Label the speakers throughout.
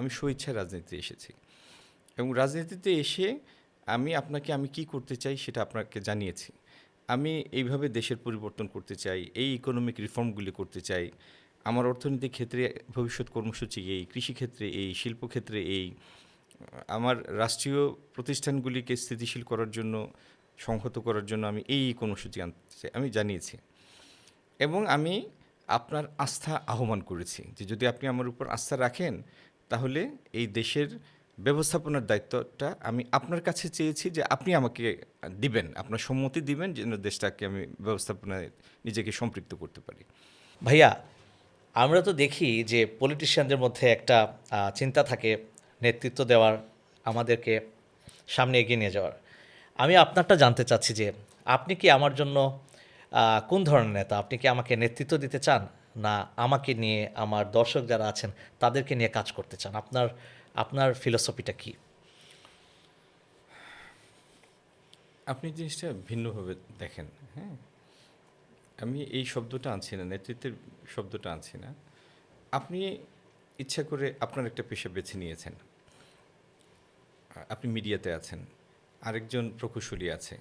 Speaker 1: আমি স্বইচ্ছায় রাজনীতিতে এসেছি। এবং রাজনীতিতে এসে আমি আপনাকে আমি কি করতে চাই সেটা আপনাকে জানিয়েছি। আমি এইভাবে দেশের পরিবর্তন করতে চাই, এই ইকোনমিক রিফর্মগুলি করতে চাই, আমার অর্থনৈতিক ক্ষেত্রে ভবিষ্যৎ কর্মসূচি এই কৃষিক্ষেত্রে এই শিল্পক্ষেত্রে এই, আমার রাষ্ট্রীয় প্রতিষ্ঠানগুলিকে স্থিতিশীল করার জন্য, সংহত করার জন্য আমি এই কর্মসূচি আনতে চাই আমি জানিয়েছি। এবং আমি আপনার আস্থা আহ্বান করেছি যে যদি আপনি আমার উপর আস্থা রাখেন তাহলে এই দেশের ব্যবস্থাপনার দায়িত্বটা আমি আপনার কাছে চেয়েছি যে আপনি আমাকে দিবেন, আপনার সম্মতি দিবেন যেন দেশটাকে আমি ব্যবস্থাপনায় নিজেকে সম্পৃক্ত করতে পারি।
Speaker 2: ভাইয়া, আমরা তো দেখি যে পলিটিশিয়ানদের মধ্যে একটা চিন্তা থাকে নেতৃত্ব দেওয়ার, আমাদেরকে সামনে এগিয়ে নিয়ে যাওয়ার। আমি আপনারটা জানতে চাচ্ছি যে আপনি কি আমার জন্য কোন ধরনের নেতা? আপনি কি আমাকে নেতৃত্ব দিতে চান? না, আমাকে নিয়ে আমার দর্শক যারা আছেন, তাদেরকে নিয়ে কাজ করতে চান। আপনার আপনার ফিলোসফিটা কি?
Speaker 1: আপনি জিনিসটা ভিন্নভাবে দেখেন হ্যাঁ? আমি এই শব্দটা আনছি না, নেতৃত্বের শব্দটা আনছি না। আপনি ইচ্ছা করে আপনার একটা পেশা বেছে নিয়েছেন। আপনি মিডিয়াতে আছেন, আরেকজন প্রকৌশলী আছে,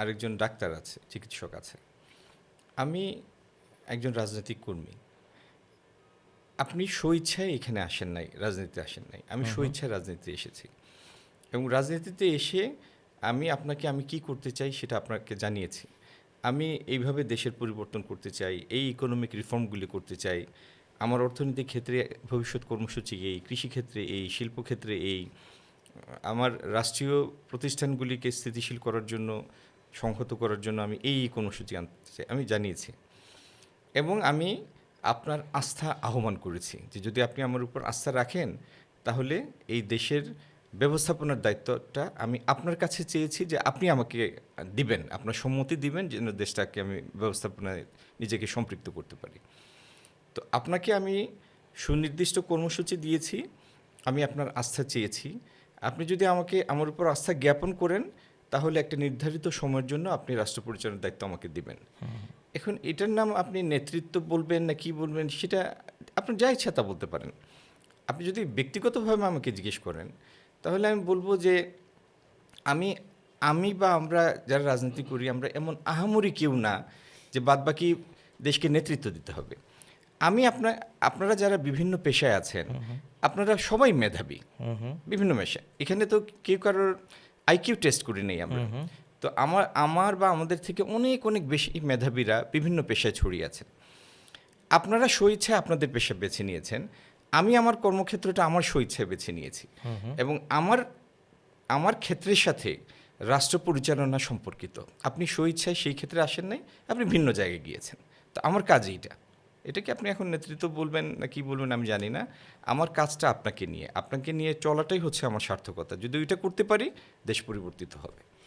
Speaker 1: আরেকজন ডাক্তার আছে, চিকিৎসক আছে। আমি একজন রাজনৈতিক কর্মী। আপনি স্বইচ্ছায় এখানে আসেন নাই রাজনীতিতে আসেন নাই। আমি স্বইচ্ছায় রাজনীতিতে এসেছি। এবং রাজনীতিতে এসে আমি আপনাকে আমি কি করতে চাই সেটা আপনাকে জানিয়েছি। আমি এইভাবে দেশের পরিবর্তন করতে চাই এই ইকোনমিক রিফর্মগুলি করতে চাই। আমার অর্থনৈতিক ক্ষেত্রে ভবিষ্যৎ কর্মসূচি এই কৃষিক্ষেত্রে এই শিল্পক্ষেত্রে এই। আমার রাষ্ট্রীয় প্রতিষ্ঠানগুলিকে স্থিতিশীল করার জন্য সংহত করার জন্য আমি এই কর্মসূচি আনতে চাই আমি জানিয়েছি। এবং আমি আপনার আস্থা আহ্বান করেছি যে যদি আপনি আমার উপর আস্থা রাখেন, তাহলে এই দেশের ব্যবস্থাপনার দায়িত্বটা আমি আপনার কাছে চেয়েছি যে আপনি আমাকে দিবেন, আপনার সম্মতি দিবেন যেন দেশটাকে আমি ব্যবস্থাপনায় নিজেকে সম্পৃক্ত করতে পারি। তো আপনাকে আমি সুনির্দিষ্ট কর্মসূচি দিয়েছি, আমি আপনার আস্থা চেয়েছি। আপনি যদি আমাকে, আমার উপর আস্থা জ্ঞাপন করেন তাহলে একটা নির্ধারিত সময়ের জন্য আপনি রাষ্ট্র পরিচালনার দায়িত্ব আমাকে দিবেন। এখন এটার নাম আপনি নেতৃত্ব বলবেন না কি বলবেন সেটা আপনি যা ইচ্ছা তা বলতে পারেন। আপনি যদি ব্যক্তিগতভাবে আমাকে জিজ্ঞেস করেন তাহলে আমি বলব যে আমি আমি বা আমরা যারা রাজনীতি করি আমরা এমন আহামরি কেউ না যে বাদবাকি দেশকে নেতৃত্ব দিতে হবে। আমি আপনার আপনারা যারা বিভিন্ন পেশায় আছেন আপনারা সবাই মেধাবী। বিভিন্ন পেশায়। এখানে তো কেউ কারোর আইকিউ টেস্ট করি নেই আমরা। তো আমার আমার বা আমাদের থেকে অনেক অনেক বেশি মেধাবীরা বিভিন্ন পেশায় ছড়িয়ে আছেন আপনারা স্বইচ্ছায় আপনাদের পেশা বেছে নিয়েছেন। আমি আমার কর্মক্ষেত্রটা আমার স্বইচ্ছায় বেছে নিয়েছি। এবং আমার আমার ক্ষেত্রের সাথে রাষ্ট্র পরিচালনা সম্পর্কিত। আপনি স্বইচ্ছায় সেই ক্ষেত্রে আসেন নাই আপনি ভিন্ন জায়গায় গিয়েছেন। তো আমার কাজ এইটা। এটা কি আপনি এখন নেতৃত্ব বলবেন না কি বলবেন আমি জানি না। আমার কাজটা আপনাকে নিয়ে আপনাকে নিয়ে চলাটাই হচ্ছে আমার সার্থকতা। যদি ওইটা করতে পারি, দেশ পরিবর্তিত হবে।